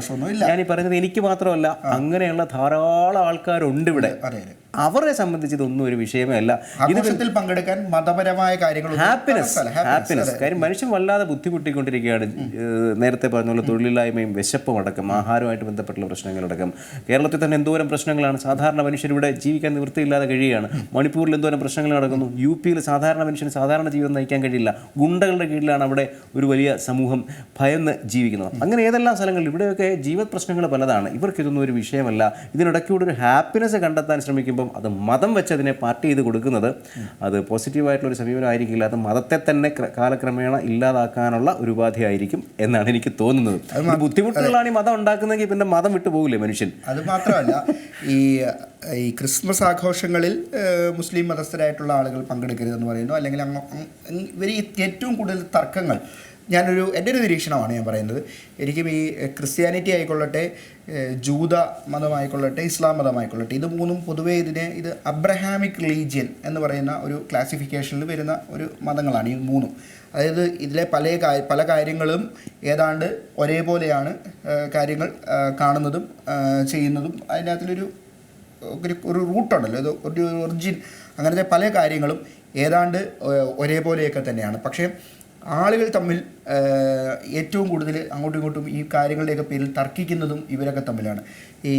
ഞാനീ പറയുന്നത് എനിക്ക് മാത്രമല്ല അങ്ങനെയുള്ള ധാരാളം ആൾക്കാരുണ്ട് ഇവിടെ. അവരെ സംബന്ധിച്ച് ഇതൊന്നും ഒരു വിഷയമേ അല്ല. ആഘോഷത്തിൽ പങ്കെടുക്കാൻ മതപരമായ കാര്യങ്ങൾ ഹാപ്പിനെസ് ഹാപ്പിനെസ് കാര്യം മനുഷ്യൻ വല്ലാതെ ബുദ്ധിമുട്ടിക്കൊണ്ടിരിക്കുകയാണ് ഏഹ് നേരത്തെ പറഞ്ഞ പോലെ തൊഴിലില്ലായ്മയും വിശപ്പും അടക്കം ആഹാരവുമായിട്ട് ബന്ധപ്പെട്ടുള്ള പ്രശ്നങ്ങളടക്കം. കേരളത്തിൽ തന്നെ എന്തോരം പ്രശ്നങ്ങളാണ്? സാധാരണ മനുഷ്യർ ഇവിടെ ജീവിക്കാൻ നിവൃത്തിയില്ലാതെ കഴിയുകയാണ്. മണിപ്പൂരിൽ എന്തോരം പ്രശ്നങ്ങൾ നടക്കുന്നു? യു പിയിൽ സാധാരണ മനുഷ്യന് സാധാരണ ജീവിതം നയിക്കാൻ കഴിയില്ല. ഗുണ്ടകളുടെ കീഴിലാണ് അവിടെ ഒരു വലിയ സമൂഹം ഭയന്ന് ജീവിക്കുന്നത്. അങ്ങനെ ഏതെല്ലാം സ്ഥലങ്ങളിൽ ഇവിടെയൊക്കെ ജീവിത പ്രശ്നങ്ങൾ പലതാണ്. ഇവർക്കിതൊന്നും ഒരു വിഷയമല്ല. ഇതിനിടയ്ക്കൂടെ ഒരു ഹാപ്പിനെസ് കണ്ടെത്താൻ ശ്രമിക്കുമ്പം അത് മതം വെച്ച് അതിനെ പാർട്ടി ചെയ്ത് കൊടുക്കുന്നത്. അത് പോസിറ്റീവായിട്ടുള്ള ഒരു സമീപനമായിരിക്കില്ല. അത് മതത്തെ തന്നെ കാലക്രമേണ ഇല്ലാതാക്കാനുള്ള ഒരു ഉപാധിയായിരിക്കും എന്നാണ് എനിക്ക് തോന്നുന്നത്. ബുദ്ധിമുട്ടുകളാണ് ഈ മതം ഉണ്ടാക്കുന്നതെങ്കിൽ പിന്നെ മതം വിട്ടു പോകില്ലേ മനുഷ്യൻ? അത് മാത്രമല്ല ഈ ഈ ക്രിസ്മസ് ആഘോഷങ്ങളിൽ മുസ്ലിം മതസ്ഥരായിട്ടുള്ള ആളുകൾ പങ്കെടുക്കരുതെന്ന് പറയുന്നു. അല്ലെങ്കിൽ ഇവർ ഏറ്റവും കൂടുതൽ തർക്കങ്ങൾ ഞാനൊരു എന്റെ ഒരു നിരീക്ഷണമാണ് ഞാൻ പറയുന്നത്. എനിക്കും ഈ ക്രിസ്ത്യാനിറ്റി ആയിക്കൊള്ളട്ടെ ജൂത മതമായിക്കൊള്ളട്ടെ ഇസ്ലാം മതമായിക്കൊള്ളട്ടെ ഇത് മൂന്നും പൊതുവേ ഇതിനെ ഇത് അബ്രഹാമിക് റിലീജിയൻ എന്ന് പറയുന്ന ഒരു ക്ലാസിഫിക്കേഷനിൽ വരുന്ന ഒരു മതങ്ങളാണ് ഈ മൂന്നും. അതായത് ഇതിലെ പല പല കാര്യങ്ങളും ഏതാണ്ട് ഒരേപോലെയാണ് കാര്യങ്ങൾ കാണുന്നതും ചെയ്യുന്നതും. അതിനകത്തിലൊരു ഒരു റൂട്ടുണ്ടല്ലോ ഇത് ഒരു ഒറിജിൻ. അങ്ങനത്തെ പല കാര്യങ്ങളും ഏതാണ്ട് ഒരേപോലെയൊക്കെ തന്നെയാണ്. പക്ഷേ ആളുകൾ തമ്മിൽ ഏറ്റവും കൂടുതൽ അങ്ങോട്ടും ഇങ്ങോട്ടും ഈ കാര്യങ്ങളുടെയൊക്കെ പേരിൽ തർക്കിക്കുന്നതും ഇവരൊക്കെ തമ്മിലാണ്. ഈ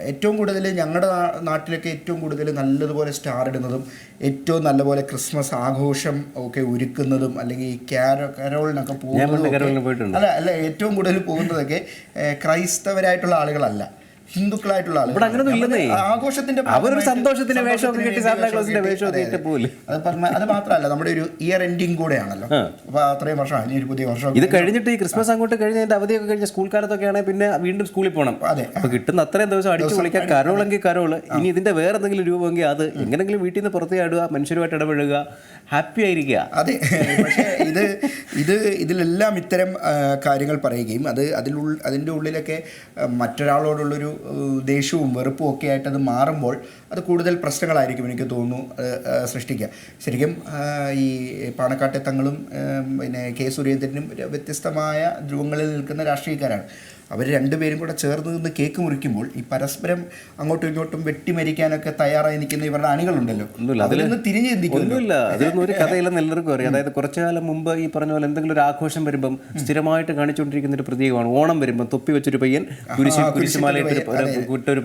ഏറ്റവും കൂടുതൽ ഞങ്ങളുടെ നാട്ടിലൊക്കെ ഏറ്റവും കൂടുതൽ നല്ലതുപോലെ സ്റ്റാർ ഇടുന്നതും ഏറ്റവും നല്ലപോലെ ക്രിസ്മസ് ആഘോഷം ഒക്കെ ഒരുക്കുന്നതും അല്ലെങ്കിൽ ഈ ക്യാരോ കരോളിനൊക്കെ പോകുന്നതും അല്ല അല്ല ഏറ്റവും കൂടുതൽ പോകുന്നതൊക്കെ ക്രൈസ്തവരായിട്ടുള്ള ആളുകളല്ല. ഹിന്ദുക്കളായിട്ടുള്ള ആളുകൾ. അങ്ങനൊന്നും ഇല്ലെന്നേ. ആഘോഷത്തിന്റെ അവരൊരു സന്തോഷത്തിന്റെ വേഷം കെട്ടി സാന്താ ക്ലോസിന്റെ വേഷം അതെ, പറഞ്ഞ അത് മാത്രമല്ല നമ്മുടെ ഒരു ഇയർ എൻഡിങ് കൂടെയാണല്ലോ. അപ്പൊ അത്രയും വർഷം ഇനി ഒരു പുതിയ വർഷം ഇത് കഴിഞ്ഞിട്ട് ഈ ക്രിസ്മസ് അങ്ങോട്ട് കഴിഞ്ഞ അതിന്റെ അവധിയൊക്കെ കഴിഞ്ഞ സ്കൂൾ കാലത്തൊക്കെ ആണെങ്കിൽ പിന്നെ വീണ്ടും സ്കൂളിൽ പോകണം അതെ. അപ്പൊ കിട്ടുന്ന അത്രയും ദിവസം അടിച്ചു പൊളിക്കാൻ കരോളെങ്കിൽ കരോൾ. ഇനി ഇതിന്റെ വേറെ എന്തെങ്കിലും രൂപമെങ്കിൽ അത് എങ്ങനെങ്കിലും വീട്ടിൽ നിന്ന് പുറത്തേ ആടുക മനുഷ്യരുമായിട്ട് ഇടപഴകുക ഹാപ്പി ആയിരിക്കുക. അതെ. പക്ഷേ ഇത് ഇത് ഇതിലെല്ലാം ഇത്തരം കാര്യങ്ങൾ പറയുകയും അത് അതിലുൾ അതിന്റെ ഉള്ളിലൊക്കെ മറ്റൊരാളോടുള്ളൊരു ദേഷ്യവും വെറുപ്പും ഒക്കെ ആയിട്ട് അത് മാറുമ്പോൾ അത് കൂടുതൽ പ്രശ്നങ്ങളായിരിക്കും എനിക്ക് തോന്നുന്നു സൃഷ്ടിക്കുക. ശരിക്കും ഈ പാണക്കാട്ടെ തങ്ങളും പിന്നെ കെ സുരേന്ദ്രനും വ്യത്യസ്തമായ ധ്രുവങ്ങളിൽ നിൽക്കുന്ന രാഷ്ട്രീയക്കാരാണ്. അവർ രണ്ടുപേരും കൂടെ ചേർന്ന് നിന്ന് കേക്ക് മുറിക്കുമ്പോൾ ഈ പരസ്പരം അങ്ങോട്ടും ഇങ്ങോട്ടും വെട്ടിമരിക്കാനൊക്കെ തയ്യാറായി നിൽക്കുന്ന ഇവരുടെ അണികളുണ്ടല്ലോ. അതിലൊന്നും തിരിഞ്ഞു ചിന്തിക്കുന്നില്ല അതിലൊന്നും ഒരു കഥയില്ലെന്ന് എല്ലാവർക്കും അറിയാം. അതായത് കുറച്ചു കാലം മുമ്പ് ഈ പറഞ്ഞ പോലെ എന്തെങ്കിലും ഒരു ആഘോഷം വരുമ്പം സ്ഥിരമായിട്ട് കാണിച്ചുകൊണ്ടിരിക്കുന്ന ഒരു പ്രതീകമാണ്. ഓണം വരുമ്പം തൊപ്പി വെച്ചൊരു പയ്യൻ കുരിശ്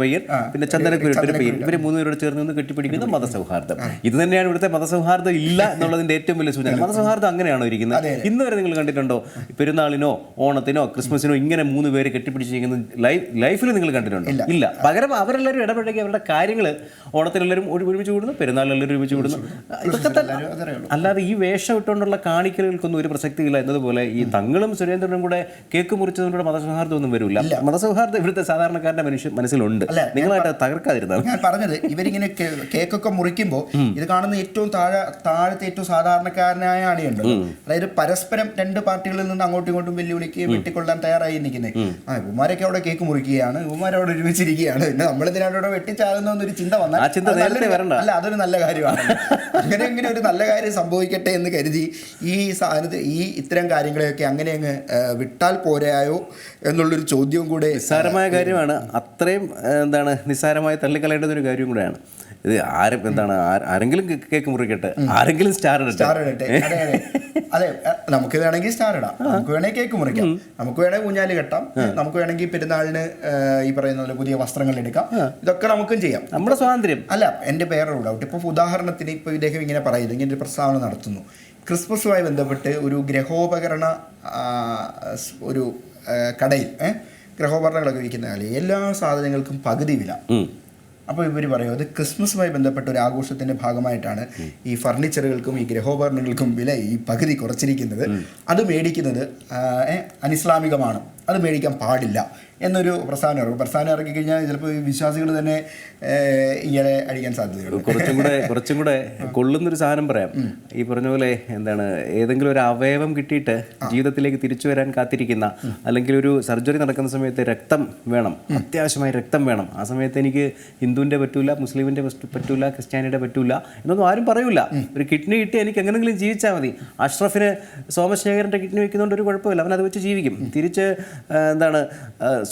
പയ്യൻ. പിന്നെ ചന്ദനക്കുരിട്ടൊരു പയ്യൻ. ഇവർ മൂന്നുപേരോട് ചേർന്ന് നിന്ന് കെട്ടിപ്പിടിക്കുന്ന മതസൗഹാർദ്ദം. ഇത് തന്നെയാണ് ഇവിടുത്തെ മതസൗഹാർദ്ദം ഇല്ല എന്നുള്ളതിന്റെ ഏറ്റവും വലിയ സൂചന. മതസൗഹാർദ്ദം അങ്ങനെയാണോ ഇരിക്കുന്നത്? ഇന്ന് വരെ നിങ്ങൾ കണ്ടിട്ടുണ്ടോ? പെരുന്നാളിനോ ഓണത്തിനോ ക്രിസ്മസിനോ ഇങ്ങനെ മൂന്ന് പേര് കെട്ടിപ്പിടിച്ചിരിക്കുന്നത് ലൈഫ് ലൈഫിൽ നിങ്ങൾ കണ്ടിട്ടുണ്ടോ? ഇല്ല. പകരം അവരെല്ലാവരും ഇടപെടുകയും അവരുടെ കാര്യങ്ങൾ ഒരു- ഒരുമിച്ച് കൂടുന്നു പെരുന്നാളിലെല്ലാവരും ഒരുമിച്ച് കൂടുന്നു. ഇതൊക്കെ തന്നെ അല്ലാതെ ഈ വേഷം ഇട്ടുകൊണ്ടുള്ള കാണിക്കലുകൾക്കൊന്നും ഒരു പ്രസക്തിയില്ല എന്നതുപോലെ ഈ തങ്ങളും സുരേന്ദ്രനും കൂടെ കേക്ക് മുറിച്ചതുകൊണ്ടുള്ള മതസൗഹാർദ്ദം ഒന്നും വരില്ല മതസൗഹാർദ്ദം ഇവിടുത്തെ സാധാരണക്കാരന്റെ മനുഷ്യ മനസ്സിലുണ്ട്. നിങ്ങളായിട്ട് തകർക്കാതിരുന്നത് ഞാൻ പറഞ്ഞത് ഇവരിങ്ങനെ കേക്കൊക്കെ മുറിക്കുമ്പോൾ ഇത് കാണുന്ന ഏറ്റവും താഴെ താഴത്തെ ഏറ്റവും സാധാരണക്കാരനായ ആളിയുണ്ട് അതായത് പരസ്പരം രണ്ട് പാർട്ടികളിൽ നിന്ന് അങ്ങോട്ടും ഇങ്ങോട്ടും വെല്ലുവിളിക്കുകയും വെട്ടിക്കൊള്ളാൻ തയ്യാറായി നിൽക്കുന്നത് ആ ഇവന്മാരൊക്കെ അവിടെ കേക്ക് മുറിക്കുകയാണ്. ഇവന്മാരവിടെ ഒരുമിച്ചിരിക്കുകയാണ്. പിന്നെ നമ്മളെന്തിനാണ് ഇവിടെ വെട്ടിച്ചാകുന്ന ഒരു ചിന്ത വന്നാൽ ആ ചിന്ത നേരത്തെ വരണ്ട. അല്ല അതൊരു നല്ല കാര്യമാണ്. അങ്ങനെ അങ്ങനെ ഒരു നല്ല കാര്യം സംഭവിക്കട്ടെ എന്ന് കരുതി ഈ സാധനത്ത് ഈ ഇത്തരം കാര്യങ്ങളെയൊക്കെ അങ്ങനെ അങ്ങ് വിട്ടാൽ പോരായോ എന്നുള്ളൊരു ചോദ്യവും കൂടെ നിസ്സാരമായ കാര്യമാണ്. അത്രയും എന്താണ് നിസ്സാരമായി തള്ളിക്കളയേണ്ടുന്ന ഒരു കാര്യം കൂടെയാണ്. ഇത് ആരും എന്താണ് ആരെങ്കിലും കേക്ക് മുറിക്കട്ടെ. ആരെങ്കിലും സ്റ്റാർ ഇടട്ടെ. സ്റ്റാർ ഇടട്ടെ. അതെ നമുക്ക് വേണമെങ്കിൽ സ്റ്റാർ ഇടാം. നമുക്ക് വേണമെങ്കിൽ കേക്ക് മുറിക്കാം. നമുക്ക് വേണമെങ്കിൽ ഊഞ്ഞാൽ കെട്ടാം. നമുക്ക് വേണമെങ്കിൽ പെരുന്നാളിന് ഈ പറയുന്ന പോലെ പുതിയ വസ്ത്രങ്ങൾ എടുക്കാം. ഇതൊക്കെ നമുക്കും ചെയ്യാം. നമ്മുടെ സ്വാതന്ത്ര്യം. അല്ല എന്റെ പേരൊരു ഡൗട്ട് ഇപ്പോൾ ഉദാഹരണത്തിന് ഇപ്പോൾ ഇദ്ദേഹം ഇങ്ങനെ പറയുന്നു. ഇങ്ങനെ ഒരു പ്രസ്താവന നടത്തുന്നു. ക്രിസ്മസുമായി ബന്ധപ്പെട്ട് ഒരു ഗ്രഹോപകരണ ഒരു കടയിൽ ഗ്രഹോപകരണങ്ങളൊക്കെ വിൽക്കുന്ന കാലം എല്ലാ സാധനങ്ങൾക്കും പകുതി വില. അപ്പോൾ ഇവർ പറയും അത് ക്രിസ്മസുമായി ബന്ധപ്പെട്ട ഒരു ആഘോഷത്തിന്റെ ഭാഗമായിട്ടാണ് ഈ ഫർണിച്ചറുകൾക്കും ഈ ഗ്രഹോപകരണങ്ങൾക്കും വില ഈ പകുതി കുറച്ചിരിക്കുന്നത്. അത് മേടിക്കുന്നത് അനിസ്ലാമികമാണ്. അത് മേടിക്കാൻ പാടില്ല. എന്നൊരു പ്രസ്ഥാനം ഇറക്കും പ്രസ്ഥാനം ഇറക്കി കഴിഞ്ഞാൽ ചിലപ്പോൾ ഈ വിശ്വാസികൾ തന്നെ ഇങ്ങനെ അടിക്കാൻ സാധ്യതയുണ്ട്. കുറച്ചും കൂടെ കുറച്ചും കൂടെ കൊള്ളുന്നൊരു സാധനം പറയാം. ഈ പറഞ്ഞ പോലെ എന്താണ് ഏതെങ്കിലും ഒരു അവയവം കിട്ടിയിട്ട് ജീവിതത്തിലേക്ക് തിരിച്ചു വരാൻ കാത്തിരിക്കുന്ന അല്ലെങ്കിൽ ഒരു സർജറി നടക്കുന്ന സമയത്ത് രക്തം വേണം അത്യാവശ്യമായി രക്തം വേണം. ആ സമയത്ത് എനിക്ക് ഹിന്ദുവിന്റെ പറ്റൂല മുസ്ലിമിന്റെ പറ്റൂ- പറ്റൂല ക്രിസ്ത്യാനിയുടെ പറ്റൂല എന്നൊന്നും ആരും പറയൂല. ഒരു കിഡ്നി കിട്ടി എനിക്ക് എങ്ങനെങ്കിലും ജീവിച്ചാൽ മതി. അഷ്റഫിന് സോമശേഖരന്റെ കിഡ്നി വയ്ക്കുന്നതുകൊണ്ട് ഒരു കുഴപ്പമില്ല. അവൻ അത് വെച്ച് ജീവിക്കും. തിരിച്ച് എന്താണ്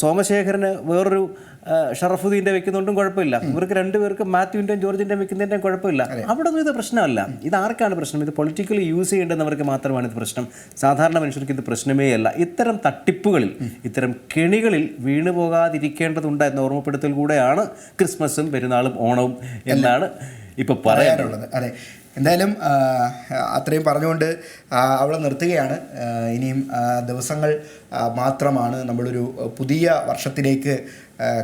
സോമശേഖരന് വേറൊരു ഷറഫുദ്ദീന്റെ വെക്കുന്നുണ്ടും കുഴപ്പമില്ല. ഇവർക്ക് രണ്ടുപേർക്ക് മാത്യുവിന്റെയും ജോർജിന്റെയും വെക്കുന്നതിന്റെയും കുഴപ്പമില്ല. അവിടെ ഒന്നും ഇത് പ്രശ്നമല്ല. ഇത് ആർക്കാണ് പ്രശ്നം? ഇത് പൊളിറ്റിക്കലി യൂസ് ചെയ്യേണ്ടുന്നവർക്ക് മാത്രമാണ് ഇത് പ്രശ്നം. സാധാരണ മനുഷ്യർക്ക് ഇത് പ്രശ്നമേ അല്ല. ഇത്തരം തട്ടിപ്പുകളിൽ ഇത്തരം കെണികളിൽ വീണു പോകാതിരിക്കേണ്ടതുണ്ട് എന്ന ഓർമ്മപ്പെടുത്തൽ കൂടെയാണ് ക്രിസ്മസും പെരുന്നാളും ഓണവും എന്നാണ് ഇപ്പോൾ പറയാനുള്ളത്. അതെ. എന്തായാലും അത്രയും പറഞ്ഞുകൊണ്ട് അവളെ നിർത്തുകയാണ്. ഇനിയും ദിവസങ്ങൾ മാത്രമാണ് നമ്മളൊരു പുതിയ വർഷത്തിലേക്ക്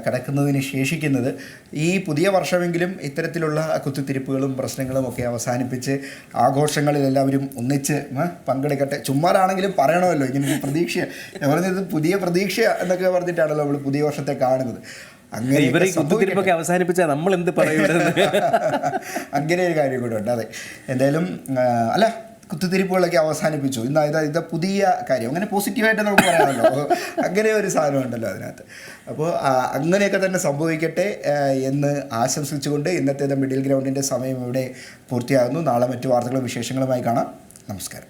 കിടക്കുന്നതിന് ശേഷിക്കുന്നത്. ഈ പുതിയ വർഷമെങ്കിലും ഇത്തരത്തിലുള്ള കുത്തിത്തിരിപ്പുകളും പ്രശ്നങ്ങളും ഒക്കെ അവസാനിപ്പിച്ച് ആഘോഷങ്ങളിൽ എല്ലാവരും ഒന്നിച്ച് പങ്കെടുക്കട്ടെ. ചുമ്മാരാണെങ്കിലും പറയണമല്ലോ. ഇങ്ങനെ പ്രതീക്ഷ ഞാൻ പറഞ്ഞത് പുതിയ പ്രതീക്ഷ എന്നൊക്കെ പറഞ്ഞിട്ടാണല്ലോ നമ്മൾ പുതിയ വർഷത്തെ കാണുന്നത്. അങ്ങനെ ഇവരെ അവസാനിപ്പിച്ചാൽ നമ്മൾ എന്ത് പറയുന്നത് അങ്ങനെ ഒരു കാര്യം കൂടെ ഉണ്ട്. അതെ. എന്തായാലും അല്ല കുത്തിത്തിരിപ്പുകളൊക്കെ അവസാനിപ്പിച്ചു. ഇന്ന് ഇത് ഇത് പുതിയ കാര്യം. അങ്ങനെ പോസിറ്റീവായിട്ട് നമുക്ക് പറയാമല്ലോ. അപ്പോൾ അങ്ങനെ ഒരു സാധനം ഉണ്ടല്ലോ അതിനകത്ത്. അപ്പോൾ അങ്ങനെയൊക്കെ തന്നെ സംഭവിക്കട്ടെ എന്ന് ആശംസിച്ചുകൊണ്ട് ഇന്നത്തെ മിഡിൽ ഗ്രൗണ്ടിന്റെ സമയം ഇവിടെ പൂർത്തിയാകുന്നു. നാളെ മറ്റു വാർത്തകളും വിശേഷങ്ങളുമായി കാണാം. നമസ്കാരം.